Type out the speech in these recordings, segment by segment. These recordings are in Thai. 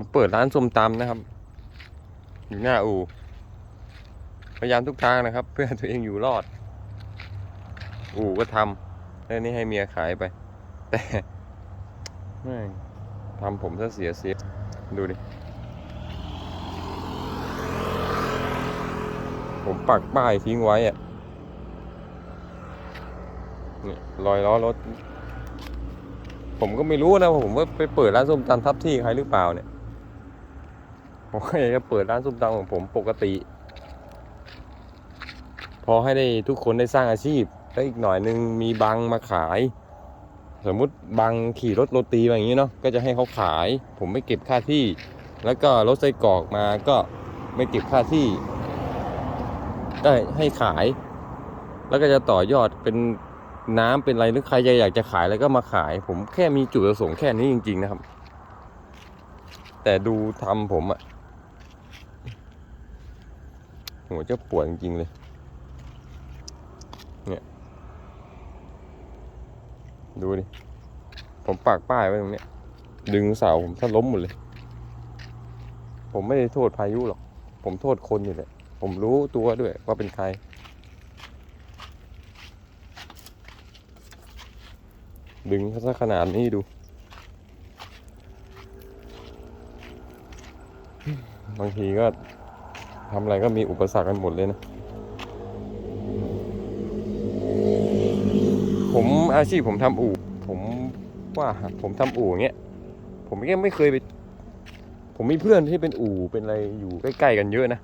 ผมเปิดร้านส้มตำนะครับ อยู่หน้าอู่พยายามทุกทางนะครับ เพื่อตัวเองอยู่รอด อู่ก็ทำแล้วนี่ให้เมียขายไป แต่แม่ทำผมซะเสียเสียดูดิ ผมปักป้ายทิ้งไว้อะเนี่ยรอยล้อรถ ผมก็ไม่รู้นะ ผมว่าไปเปิดร้านส้มตำทับที่ใครหรือเปล่าเนี่ย ผมก็อยากจะเปิดร้านส้มตำของผมปกติ พอให้ได้ทุกคนได้สร้างอาชีพแล้วอีกหน่อยนึงมีบังมาขาย สมมุติบังขี่รถโรตีมาอย่างนี้เนาะก็จะให้เขาขาย ผมไม่เก็บค่าที่ แล้วก็รถไส้กรอกมาก็ไม่เก็บค่าที่ ได้ให้ขาย แล้วก็จะต่อยอดเป็นน้ำเป็นอะไรหรือใครจะอยากจะขายแล้วก็มาขาย ผมแค่มีจุดประสงค์แค่นี้จริง ๆ นะครับ แต่ดูทำผมอะ หัวจะปวดจริงๆเลย เนี่ย ดูดิ ผมปากป้ายไว้ตรงเนี้ย ดึงเสาผมถ้าล้มหมดเลย ผมไม่ได้โทษพายุหรอก ผมโทษคนอยู่แหละ ผมรู้ตัวด้วยว่าเป็นใครดึงซะขนาดนี้ดู บางทีก็ ทำอะไรก็มีอุปสรรคกันหมดเลยนะ ผมอาชีพผมทำอู่ ผมว่าผมทำอู่อย่างเงี้ย ผมยังไม่เคยไป ผมมีเพื่อนที่เป็นอู่เป็นอะไรอยู่ใกล้ๆกันเยอะนะ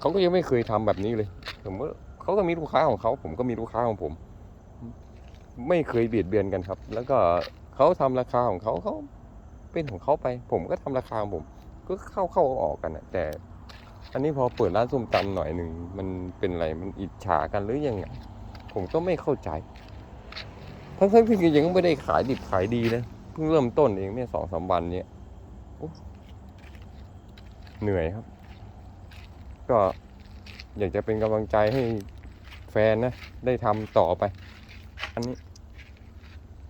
เขาก็ยังไม่เคยทำแบบนี้เลย ผมว่าเขาก็มีลูกค้าของเขา ผมก็มีลูกค้าของผม ไม่เคยเบียดเบียนกันครับ แล้วก็เขาทำราคาของเขาเขาเป็นของเขาไป ผมก็ทำราคาของผม ก็เข้าเข้าออกกันนะแต่อันนี้พอเปิดร้านส้มตำหน่อยหนึ่งมันเป็นอะไรมันอิจฉากันหรือยังไงผมก็ไม่เข้าใจทั้งๆที่ยังไม่ได้ขายดิบขายดีนะเพิ่งเริ่มต้นเองเนี่ยสองสามวันเนี้ยเหนื่อยครับ ก็อยากจะเป็นกำลังใจให้แฟนนะ ได้ทำต่อไป อันนี้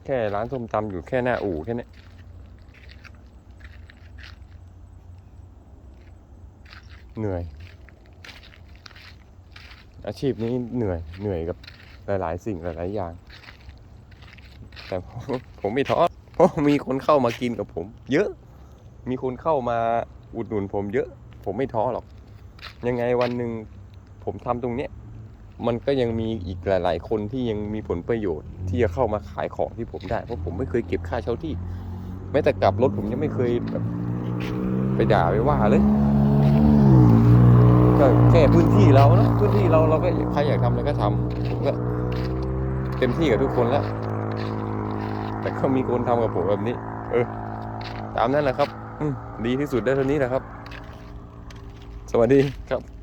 แค่ร้านส้มตำอยู่แค่หน้าอู่แค่นี้ เหนื่อย อาชีพนี้เหนื่อยเหนื่อยกับหลายๆ สิ่งหลายๆอย่าง แต่ผมไม่ท้อเพราะมีคนเข้ามากินกับผม เยอะ มีคนเข้ามาอุดหนุนผมเยอะ ผมไม่ท้อหรอก ยังไงวันหนึ่งผมทำตรงเนี้ยมันก็ยังมีอีกหลาย ๆ คนที่ยังมีผลประโยชน์ ที่จะเข้ามาขายของที่ผมได้ เพราะผมไม่เคยเก็บค่าเช่าที่ แม้แต่กลับรถผมยังไม่เคยแบบไปด่าไปว่าเลย ก็แค่พื้นที่เราเนาะพื้นที่เราเราก็ใครอยากทำอะไรก็ทำผมก็เต็มที่กับทุกคนแล้วแต่ก็มีคนทำกับผมแบบนี้ เออ ตามนั้นแหละครับอืดีที่สุดได้เท่านี้แหละครับ สวัสดีครับ